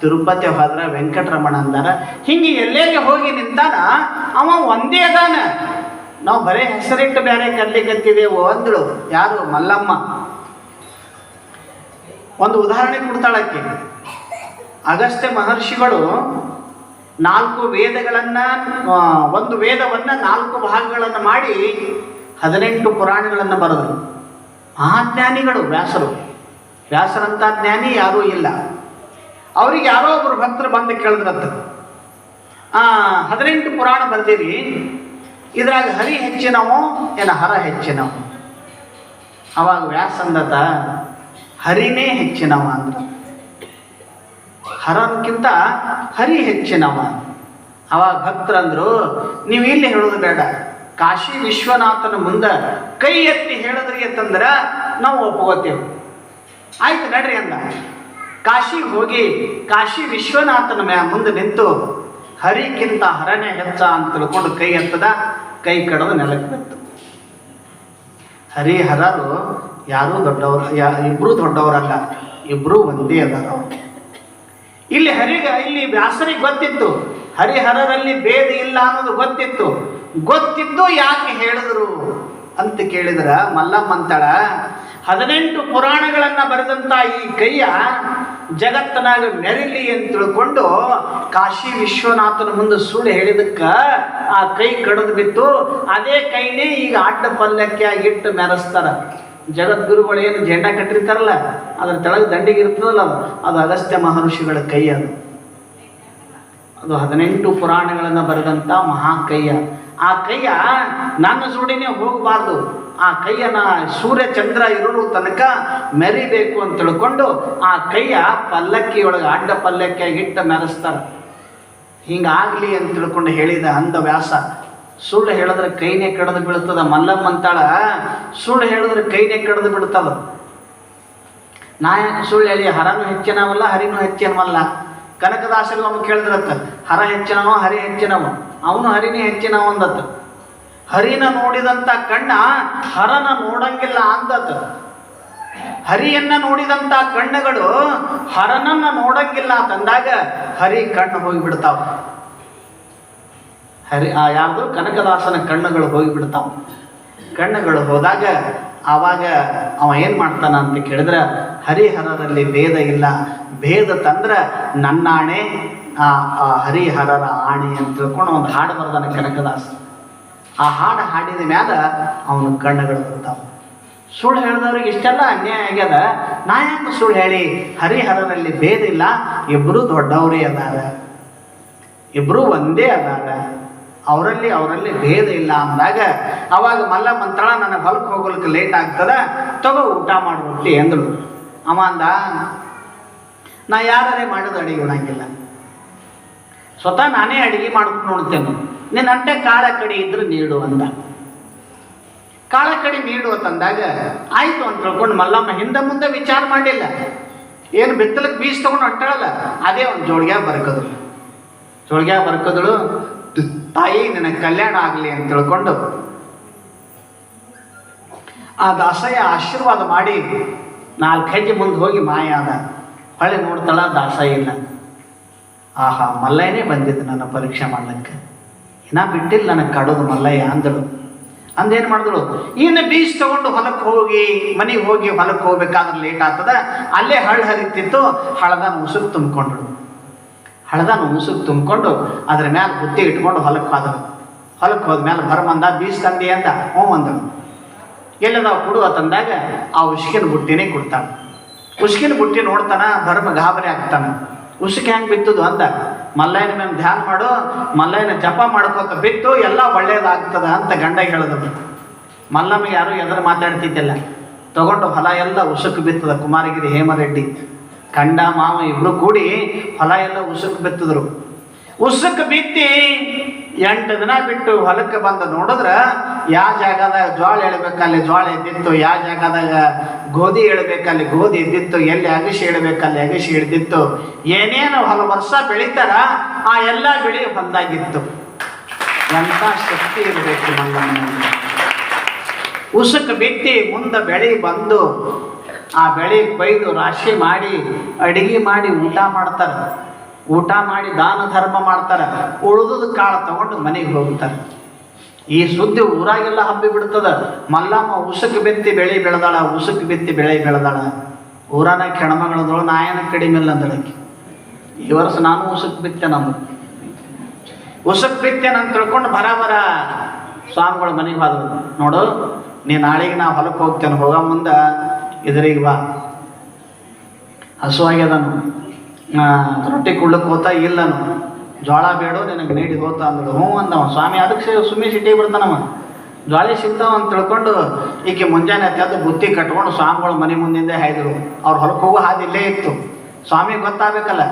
ತಿರುಪತಿ ಹೋದ್ರೆ ವೆಂಕಟರಮಣ ಅಂದಾರ ಹಿಂಗೆ ಎಲ್ಲೆಲ್ಲಿ ಹೋಗಿ ನಿಂತಾನ ಅವ ಒಂದೇ ಅದಾನ. ನಾವು ಬರೀ ಹೆಸರಿಟ್ಟು ಬೇರೆ ಕರ್ಲಿಕ್ಕತ್ತಿದ್ದೇವು ಅಂದಳು. ಯಾರು? ಮಲ್ಲಮ್ಮ. ಒಂದು ಉದಾಹರಣೆ ಕೊಡ್ತಾಳಕ್ಕೆ ಅಗಸ್ತ್ಯ ಮಹರ್ಷಿಗಳು ನಾಲ್ಕು ವೇದಗಳನ್ನು ಒಂದು ವೇದವನ್ನು ನಾಲ್ಕು ಭಾಗಗಳನ್ನು ಮಾಡಿ ಹದಿನೆಂಟು ಪುರಾಣಗಳನ್ನು ಬರೆದರು. ಮಹಾಜ್ಞಾನಿಗಳು ವ್ಯಾಸರು. ವ್ಯಾಸರಂಥ ಜ್ಞಾನಿ ಯಾರೂ ಇಲ್ಲ. ಅವ್ರಿಗೆ ಯಾರೋ ಒಬ್ಬರು ಭಕ್ತರು ಬಂದು ಕೇಳಿದ್ರಂತ. ಹದಿನೆಂಟು ಪುರಾಣ ಬರ್ತೀರಿ ಇದ್ರಾಗ ಹರಿ ಹೆಚ್ಚಿನವೋ, ಏನ ಹರ ಹೆಚ್ಚಿನವು. ಅವಾಗ ವ್ಯಾಸಂದತ ಹರಿನೇ ಹೆಚ್ಚಿನವ ಅಂದ್ರ. ಹರನ್ಕಿಂತ ಹರಿ ಹೆಚ್ಚಿನವ. ಅವಾಗ ಭಕ್ತರಂದ್ರು, ನೀವು ಇಲ್ಲಿ ಹೇಳೋದು ಬೇಡ. ಕಾಶಿ ವಿಶ್ವನಾಥನ ಮುಂದೆ ಕೈ ಎತ್ತಿ ಹೇಳಿದ್ರಿ ಅಂತಂದ್ರೆ ನಾವು ಒಪ್ಕೋತೇವೆ. ಆಯ್ತು ನಡ್ರಿ ಅಂದ. ಕಾಶಿಗೆ ಹೋಗಿ ಕಾಶಿ ವಿಶ್ವನಾಥನ ಮ್ಯಾ ಮುಂದೆ ನಿಂತು ಹರಿಕ್ಕಿಂತ ಹರನೇ ಹೆಚ್ಚ ಅಂತ ತಿಳ್ಕೊಂಡು ಕೈ ಎತ್ತದ, ಕೈ ಕಡದು ನೆಲಕ್ಕೆ ಬಿತ್ತು. ಹರಿಹರರು ಯಾರೂ ದೊಡ್ಡವರು, ಯಾ ಇಬ್ಬರೂ ದೊಡ್ಡವರಲ್ಲ ಇಬ್ಬರೂ ಒಂದೇ ಅದಾರ. ಇಲ್ಲಿ ಹರಿಗ, ಇಲ್ಲಿ ವ್ಯಾಸರಿಗೆ ಗೊತ್ತಿತ್ತು. ಹರಿಹರರಲ್ಲಿ ಭೇದ ಇಲ್ಲ ಅನ್ನೋದು ಗೊತ್ತಿತ್ತು. ಗೊತ್ತಿದ್ದು ಯಾಕೆ ಹೇಳಿದ್ರು ಅಂತ ಕೇಳಿದ್ರ ಮಲ್ಲಮ್ಮ ಅಂತಾಳ, ಹದಿನೆಂಟು ಪುರಾಣಗಳನ್ನು ಬರೆದಂತ ಈ ಕೈಯ ಜಗತ್ತನಾಗ ಮೆರಿಲಿ ಅಂತ ತಿಳ್ಕೊಂಡು ಕಾಶಿ ವಿಶ್ವನಾಥನ ಮುಂದೆ ಸುಳ್ಳು ಹೇಳಿದಕ್ಕೆ ಆ ಕೈ ಕಡಿದು ಬಿತ್ತು. ಅದೇ ಕೈನೇ ಈಗ ಅಡ್ಡ ಪಲ್ಯಕ್ಕೆ ಆಗಿಟ್ಟು ಮೆರೆಸ್ತಾರ. ಜಗದ್ಗುರುಗಳು ಏನು ಜೆಂಡ ಕಟ್ಟಿರ್ತಾರಲ್ಲ, ಅದ್ರ ತೆಳಗೆ ದಂಡಿಗೆ ಇರ್ತದಲ್ಲ ಅದು ಅದು ಅಗಸ್ತ್ಯ ಮಹರ್ಷಿಗಳ ಕೈ ಅದು. ಅದು ಹದಿನೆಂಟು ಪುರಾಣಗಳನ್ನು ಬರೆದಂಥ ಮಹಾಕೈಯ ಆ ಕೈಯ ನನ್ನ ಸುಡಿನೇ ಹೋಗಬಾರ್ದು. ಆ ಕೈಯನ ಸೂರ್ಯ ಚಂದ್ರ ಇರೋ ತನಕ ಮೆರಿಬೇಕು ಅಂತ ತಿಳ್ಕೊಂಡು ಆ ಕೈಯ ಪಲ್ಲಕ್ಕಿಯೊಳಗೆ ಅಡ್ಡ ಪಲ್ಲಕ್ಕಿಯಾಗಿ ಇಟ್ಟು ಮೆರೆಸ್ತಾರೆ. ಹಿಂಗಾಗ್ಲಿ ಅಂತ ತಿಳ್ಕೊಂಡು ಹೇಳಿದ ಅಂದ ವ್ಯಾಸ ಸುಳ್ಳು ಹೇಳಿದ್ರೆ ಕೈನೇ ಕಡ್ದು ಬೀಳ್ತದ ಮಲ್ಲಮ್ಮ ಅಂತಾಳ. ಸುಳ್ಳು ಹೇಳಿದ್ರೆ ಕೈನೇ ಕಡ್ದು ಬಿಡ್ತದ ನಾ ಯಾಕೆ ಸುಳ್ಳು ಹೇಳಿ? ಹರನು ಹೆಚ್ಚಿನವಲ್ಲ, ಹರಿನೂ ಹೆಚ್ಚಿನವಲ್ಲ. ಕನಕದಾಸರು ಅವನು ಕೇಳಿದ್ರತ್ತ ಹರ ಹೆಚ್ಚಿನವ ಹರಿ ಹೆಚ್ಚಿನವ ಅವನು ಹರಿನೇ ಹೆಚ್ಚಿನ ಒಂದತ್ತು ಹರಿನ ನೋಡಿದಂಥ ಕಣ್ಣ ಹರನ ನೋಡಂಗಿಲ್ಲ ಅಂದತ್ತು ಹರಿಯನ್ನ ನೋಡಿದಂಥ ಕಣ್ಣುಗಳು ಹರನನ್ನ ನೋಡಂಗಿಲ್ಲ ಅಂತಂದಾಗ ಹರಿ ಕಣ್ಣು ಹೋಗಿಬಿಡ್ತಾವ. ಹರಿ, ಆ ಯಾವುದು ಕನಕದಾಸನ ಕಣ್ಣುಗಳು ಹೋಗಿಬಿಡ್ತಾವ. ಕಣ್ಣುಗಳು ಹೋದಾಗ ಆವಾಗ ಅವ ಏನು ಮಾಡ್ತಾನ ಅಂತ ಕೇಳಿದ್ರೆ, ಹರಿಹರರಲ್ಲಿ ಭೇದ ಇಲ್ಲ. ಭೇದ ತಂದ್ರೆ ನನ್ನಾಣೆ ಆ ಆ ಹರಿಹರರ ಆಣೆ ಅಂತ ತಿಳ್ಕೊಂಡು ಒಂದು ಹಾಡು ಬರ್ದಾನ ಕನಕದಾಸ. ಆ ಹಾಡು ಹಾಡಿದ ಮ್ಯಾಲ ಅವನ ಕಣ್ಣುಗಳು ಬರ್ತಾವ. ಸುಳ್ಳು ಹೇಳಿದವ್ರಿಗೆ ಇಷ್ಟೆಲ್ಲ ಅನ್ಯಾಯ ಆಗ್ಯದ. ನಾ ಯಾಕೆ ಸುಳ್ಳು ಹೇಳಿ? ಹರಿಹರರಲ್ಲಿ ಭೇದ ಇಲ್ಲ. ಇಬ್ಬರು ದೊಡ್ಡವರೇ ಅದಾರ. ಇಬ್ಬರು ಒಂದೇ ಅದಾರ. ಅವರಲ್ಲಿ ಅವರಲ್ಲಿ ಭೇದ ಇಲ್ಲ ಅಂದಾಗ ಅವಾಗ ಮಲ್ಲ ಮಂತ್ರಣ ನನ್ನ ಹೊಲಕ್ಕೆ ಹೋಗ್ಲಿಕ್ಕೆ ಲೇಟ್ ಆಗ್ತದ. ತಗೋ ಊಟ ಮಾಡಿ ರೊಟ್ಟಿ ಅಂದಳು ಅವ ಅಂದ, ನಾ ಯಾರೇ ಮಾಡೋದು ಅಡಿಗೆ ಉಣಂಗಿಲ್ಲ. ಸ್ವತಃ ನಾನೇ ಅಡಿಗೆ ಮಾಡ್ಕೊಂಡು ನೋಡ್ತೇನೆ. ನಿನ್ನ ಅಂಟೆ ಕಾಳ ಕಡಿ ಇದ್ರೆ ನೀಡು ಅಂದ. ಕಾಳ ಕಡಿ ನೀಡು ಅಂತಂದಾಗ ಆಯ್ತು ಅಂತ ತಿಳ್ಕೊಂಡು ಮಲ್ಲಮ್ಮ ಹಿಂದೆ ಮುಂದೆ ವಿಚಾರ ಮಾಡಿಲ್ಲ ಏನು ಬಿತ್ತಲಕ್ಕೆ ಬೀಜ ತಗೊಂಡು ಅಟ್ಟಾಳಲ್ಲ, ಅದೇ ಒಂದು ಜೋಳಿಗೆ ಬರ್ಕದಳು ಜೋಳಿಗೆ ಬರ್ಕದಳು, ತಾಯಿ ನಿನ್ನ ಕಲ್ಯಾಣ ಆಗಲಿ ಅಂತ ತಿಳ್ಕೊಂಡು ಆ ದಾಸಯ್ಯ ಆಶೀರ್ವಾದ ಮಾಡಿ ನಾಲ್ಕು ಹೆಜ್ಜೆ ಮುಂದೆ ಹೋಗಿ ಮಾಯ ಆದ. ಹೊಳೆ ನೋಡ್ತಾಳ ದಾಸಯ್ಯ ಇಲ್ಲ. ಆಹಾ, ಮಲ್ಲಯ್ಯನೇ ಬಂದಿದ್ದು ನನ್ನ ಪರೀಕ್ಷೆ ಮಾಡ್ಲಿಕ್ಕೆ. ಇನ್ನ ಬಿಟ್ಟಿಲ್ಲ ನನಗೆ ಕಡೋದು ಮಲ್ಲಯ್ಯ ಅಂದಳು. ಅಂದೇನು ಮಾಡಿದಳು? ಇನ್ನು ಬೀಜ ತಗೊಂಡು ಹೊಲಕ್ಕೆ ಹೋಗಿ, ಮನೆಗೆ ಹೋಗಿ ಹೊಲಕ್ಕೆ ಹೋಗ್ಬೇಕಾದ್ರೆ ಲೇಟ್ ಆಗ್ತದ. ಅಲ್ಲೇ ಹಳ್ಳ ಹರಿತಿತ್ತು, ಹಳದನ ಉಸುಕು ತುಂಬಿಕೊಂಡ್ರು ಹಳದನ ಉಸುಕು ತುಂಬಿಕೊಂಡು ಅದ್ರ ಮ್ಯಾಲ ಬುತ್ತಿ ಇಟ್ಕೊಂಡು ಹೊಲಕ್ಕೆ ಹೋದಳು. ಹೊಲಕ್ಕೆ ಹೋದ್ಮೇಲೆ ಬರಮಂದ ಬೀಜ ತಂದೆ ಅಂದ, ಹ್ಞೂ ಅಂದಳು. ನಾವು ಕೊಡುವ ತಂದಾಗ? ಆ ಉಸುಕಿನ ಬುಟ್ಟಿನೇ ಕೊಡ್ತಾನೆ ಉಸುಕಿನ ಬುಟ್ಟಿ ನೋಡ್ತಾನ, ಧರ್ಮ ಗಾಬರಿ ಆಗ್ತಾನ. ಉಸುಕ್ ಹೆಂಗೆ ಬಿತ್ತದು ಅಂದ. ಮಲ್ಲಯ್ಯನ ಮೇಲೆ ಧ್ಯಾನ ಮಾಡು, ಮಲ್ಲಯ್ಯನ ಜಪ ಮಾಡ್ಕೋತ ಬಿತ್ತು, ಎಲ್ಲ ಒಳ್ಳೇದಾಗ್ತದ ಅಂತ ಗಂಡ ಹೇಳಿದ್ರು ಮಲ್ಲಮ್ಮ ಯಾರು ಎದುರು ಮಾತಾಡ್ತಿದ್ದಿಲ್ಲ. ತಗೊಂಡು ಹೊಲ ಎಲ್ಲ ಉಸುಕ್ ಬಿತ್ತದ ಕುಮಾರಗಿರಿ ಹೇಮರೆಡ್ಡಿ. ಕಂಡ ಮಾವ ಇಬ್ರು ಕೂಡಿ ಹೊಲ ಎಲ್ಲ ಉಸುಕ್ ಬಿತ್ತಿದ್ರು. ಉಸುಕ್ ಬಿತ್ತಿ ಎಂಟು ದಿನ ಬಿಟ್ಟು ಹೊಲಕ್ಕೆ ಬಂದು ನೋಡಿದ್ರೆ ಯಾವ ಜಾಗದಾಗ ಜ್ವಾಳ ಎಳ್ಬೇಕಲ್ಲಿ ಜ್ವಾಳ ಎದ್ದಿತ್ತು ಯಾವ ಜಾಗದಾಗ ಗೋಧಿ ಎಳ್ಬೇಕಲ್ಲಿ ಗೋಧಿ ಎದ್ದಿತ್ತು ಎಲ್ಲಿ ಅಗಸಿ ಇಡಬೇಕಲ್ಲಿ ಅಗಸಿ ಹಿಡ್ದಿತ್ತು ಏನೇನು ಹೊಲ ವರ್ಷ ಬೆಳಿತಾರ, ಆ ಎಲ್ಲ ಬೆಳೆ ಬಂದಾಗಿತ್ತು ಎಂಥ ಶಕ್ತಿ ಇರಬೇಕು ಮಂಗಮ್ಮನಿಗೆ ಉಸುಕ್ ಬಿತ್ತಿ ಮುಂದೆ ಬೆಳೆ ಬಂದು, ಆ ಬೆಳೆ ಕೊಯ್ದು ರಾಶಿ ಮಾಡಿ, ಅಡಿಗೆ ಮಾಡಿ ಊಟ ಮಾಡ್ತಾರೆ. ಊಟ ಮಾಡಿ ದಾನ ಧರ್ಮ ಮಾಡ್ತಾರೆ ಉಳಿದದ ಕಾಳು ತಗೊಂಡು ಮನೆಗೆ ಹೋಗ್ತಾರೆ. ಈ ಸುದ್ದಿ ಊರಾಗೆಲ್ಲ ಹಬ್ಬಿ ಬಿಡ್ತದ. ಮಲ್ಲಮ್ಮ ಉಸುಕ್ ಬಿತ್ತಿ ಬೆಳೆ ಬೆಳೆದಾಳ, ಉಸುಕ್ ಬಿತ್ತಿ ಬೆಳೆ ಬೆಳೆದಾಳ. ಊರಾನ ಕೆಣಮಗಳದಳು ನಾಯನ ಕಡಿಮೆ ಇಲ್ಲ ಅಂದಳಕ್ಕೆ ಈ ವರ್ಷ ನಾನು ಉಸುಕ್ ಬಿತ್ತೆ ನಮ್ಮ ಉಸುಕ್ ಬಿತ್ತೆ ನಾನು ತಿಳ್ಕೊಂಡು ಬರ ಬರ ಸ್ವಾಮಿಗಳು ಮನೆಗೆ ಬಾದ್ರು ನೋಡು, ನೀ ನಾಳೆಗೆ ನಾ ಹೊಲಕ್ಕೆ ಹೋಗ್ತೇನೆ, ಹೋಗೋ ಮುಂದೆ ಇದ್ರಿಗೆ ಬಾ. ಹಸುವಾಗ್ಯದನು ರೊಟ್ಟಿ ಕುಡ್ಲಕ್ಕೆ ಹೋತಾ ನಾನು ಜೋಳ ಬೇಡೋ ನಿನಗೆ ನೀಡಿ ಹೋತ ಅಂದಳು. ಹ್ಞೂ ಅಂದವ. ಸ್ವಾಮಿ ಅದಕ್ಕೆ ಸುಮ್ಮನೆ ಸಿಟಿ ಬಿಡ್ತಾನವ ಜ್ವಾಳಿ ಸಿಗ್ತಾವ ಅಂತ ತಿಳ್ಕೊಂಡು ಈಕೆ ಮುಂಜಾನೆ ಅತ್ಯಂತ ಬುತ್ತಿ ಕಟ್ಕೊಂಡು ಸ್ವಾಮಿಗಳು ಮನೆ ಮುಂದಿಂದ ಹಾಯ್ದರು. ಅವ್ರ ಹೊಲಕ್ಕೆ ಹೋಗೋ ಹಾದಿ ಇಲ್ಲೇ ಇತ್ತು. ಸ್ವಾಮಿ ಗೊತ್ತಾಗಬೇಕಲ್ಲ.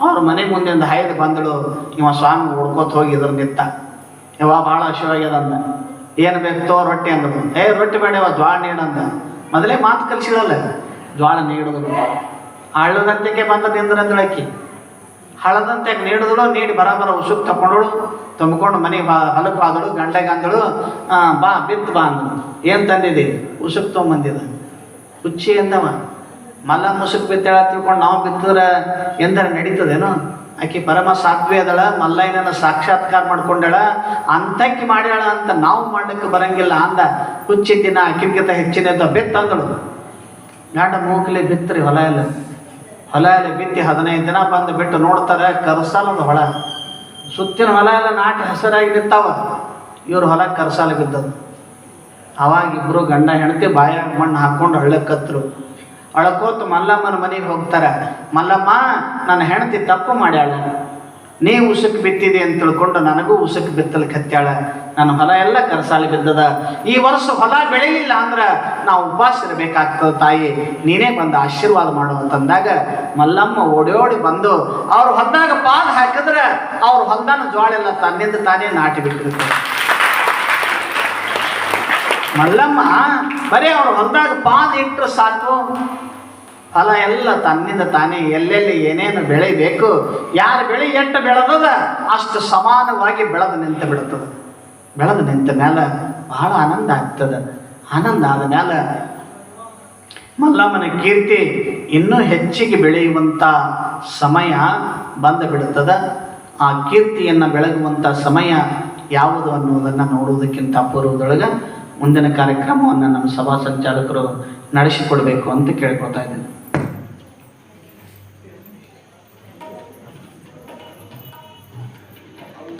ಅವ್ರ ಮನೆ ಮುಂದಿಂದ ಹಾಯ್ದು ಬಂದಳು. ಇವ ಸ್ವಾಮಿ ಹುಡ್ಕೋತ ಹೋಗಿ ಇದ್ರ ನಿತ್ತ. ಇವ ಭಾಳ ಹಸಿವಾಗ್ಯದಂದ ಏನು ಬೇಕೋ ರೊಟ್ಟಿ ಅಂದ್ರು ಏ, ರೊಟ್ಟಿ ಬೇಡ ಇವ ಜ್ವಾಳ ನೀಡಂದ ಮೊದಲೇ ಮಾತು ಕಲಿಸಿದಲ್ಲ. ಜ್ವಾಳ ನೀಡುದು. ಹಳ್ಳದಂತೆಗೆ ಬಂದ ನಿಂದ್ರಂದಳಕ್ಕಿ ಹಳದಂತೆ ನೀಡಿದಳು, ನೀಡಿ ಬರಾಬರ ಉಸುಕ್ ತಕೊಂಡಳು, ತುಂಬಿಕೊಂಡು ಮನೆಗೆ ಬಾ ಹೊಲಕ್ಕೆ ಆದಳು ಗಂಡಗೆ ಅಂದಳು ಬಾ ಬಿತ್ತು ಬಾ ಅಂದಳು. ಏನು ತಂದಿದೆ? ಉಸುಕ್ ತೊಗೊಂಬಂದಿದ. ಹುಚ್ಚಿ ಎಂದವ ಮಲ್ಲ ಮುಸುಕ್ ಬಿತ್ತಾಳ ತಿಳ್ಕೊಂಡು ನಾವು ಬಿತ್ತಿದ್ರೆ ಎಂದರೆ ನಡೀತದೇನು? ಆಕೆ ಪರಮ ಸಾಧ್ವಿ ಅದಳ, ಮಲ್ಲಯ್ಯನನ್ನು ಸಾಕ್ಷಾತ್ಕಾರ ಮಾಡ್ಕೊಂಡಳ, ಅಂತಕ್ಕೆ ಮಾಡ್ಯಾಳ ಅಂತ ನಾವು ಮಾಡಕ್ಕೆ ಬರಂಗಿಲ್ಲ ಅಂದ. ಹುಚ್ಚಿದ್ದಿನ ಆಕಿನ್ಗಿಂತ ಹೆಚ್ಚಿನದ ಬೆತ್ತ ಅಂದಳು ಗಂಡ ಮೂಗ್ಲಿ ಬಿತ್ತರಿ ಹೊಲ ಎಲ್ಲ. ಹೊಲ ಎಲ್ಲ ಬಿತ್ತಿ ಹದಿನೈದು ದಿನ ಬಂದು ಬಿಟ್ಟು ನೋಡ್ತಾರೆ ಕರ್ಸಾಲದ ಹೊಲ. ಸುತ್ತಿನ ಹೊಲ ಎಲ್ಲ ನಾಟಿ ಹಸಿರಾಗಿ ನಿಂತಾವ ಇವ್ರ ಹೊಲ ಕರ್ಸಾಲ ಬಿದ್ದದು ಅವಾಗ ಇಬ್ರು ಗಂಡ ಹೆಂಡತಿ ಬಾಯಾಗ ಮಣ್ಣು ಹಾಕ್ಕೊಂಡು ಹಳ್ಳಕ್ಕತ್ರು ಅಳಕೋತ ಮಲ್ಲಮ್ಮನ ಮನೆಗೆ ಹೋಗ್ತಾರೆ. ಮಲ್ಲಮ್ಮ, ನನ್ನ ಹೆಂಡತಿ ತಪ್ಪು ಮಾಡ್ಯಾಳ. ನೀ ಉಸುಕ್ ಬಿತ್ತಿದೆ ಅಂತ ತಿಳ್ಕೊಂಡು ನನಗೂ ಉಸುಕ್ ಬಿತ್ತಲಿಕ್ಕೆ ಹತ್ಯಾಳ ನನ್ನ ಹೊಲ ಎಲ್ಲ ಕರಸಾಲಿ ಬಿದ್ದದ. ಈ ವರ್ಷ ಹೊಲ ಬೆಳೆಯಲಿಲ್ಲ ಅಂದ್ರೆ ನಾವು ಉಪವಾಸ ಇರಬೇಕಾಗ್ತದ ತಾಯಿ. ನೀನೇ ಬಂದು ಆಶೀರ್ವಾದ ಮಾಡು ಅಂತಂದಾಗ ಮಲ್ಲಮ್ಮ ಓಡಿ ಓಡಿ ಬಂದು ಅವ್ರ ಹೊಲದಾಗ ಪಾದ ಹಾಕಿದ್ರೆ ಅವ್ರ ಹೊಲದಾನ ಜೋಳ ಎಲ್ಲ ತನ್ನಿಂದ ತಾನೇ ನಾಟಿ ಬಿಟ್ಟಿರುತ್ತೆ. ಮಲ್ಲಮ್ಮ, ಬರೀ ಅವ್ರ ಹೊಲದಾಗ ಪಾದ ಇಟ್ಟರೆ ಸಾಕು. ಫಲ ಎಲ್ಲ ತನ್ನಿಂದ ತಾನೇ ಎಲ್ಲೆಲ್ಲಿ ಏನೇನು ಬೆಳಿಬೇಕು, ಯಾರ ಬೆಳೆ ಎಷ್ಟು ಬೆಳೆದದ ಅಷ್ಟು ಸಮಾನವಾಗಿ ಬೆಳೆದು ನಿಂತು ಬಿಡುತ್ತದೆ. ಬೆಳೆದು ನಿಂತ ಮೇಲೆ ಬಹಳ ಆನಂದ ಆಗ್ತದೆ. ಆನಂದ ಆದ ಮೇಲೆ ಮಲ್ಲಮ್ಮನ ಕೀರ್ತಿ ಇನ್ನೂ ಹೆಚ್ಚಿಗೆ ಬೆಳೆಯುವಂಥ ಸಮಯ ಬಂದು ಬಿಡುತ್ತದೆ ಆ ಕೀರ್ತಿಯನ್ನು ಬೆಳಗುವಂಥ ಸಮಯ ಯಾವುದು ಅನ್ನುವುದನ್ನು ನೋಡುವುದಕ್ಕಿಂತ ಪೂರ್ವದೊಳಗೆ ಮುಂದಿನ ಕಾರ್ಯಕ್ರಮವನ್ನು ನಮ್ಮ ಸಭಾ ಸಂಚಾಲಕರು ನಡೆಸಿಕೊಡಬೇಕು ಅಂತ ಕೇಳ್ಕೊತಾ ಇದ್ದೀನಿ.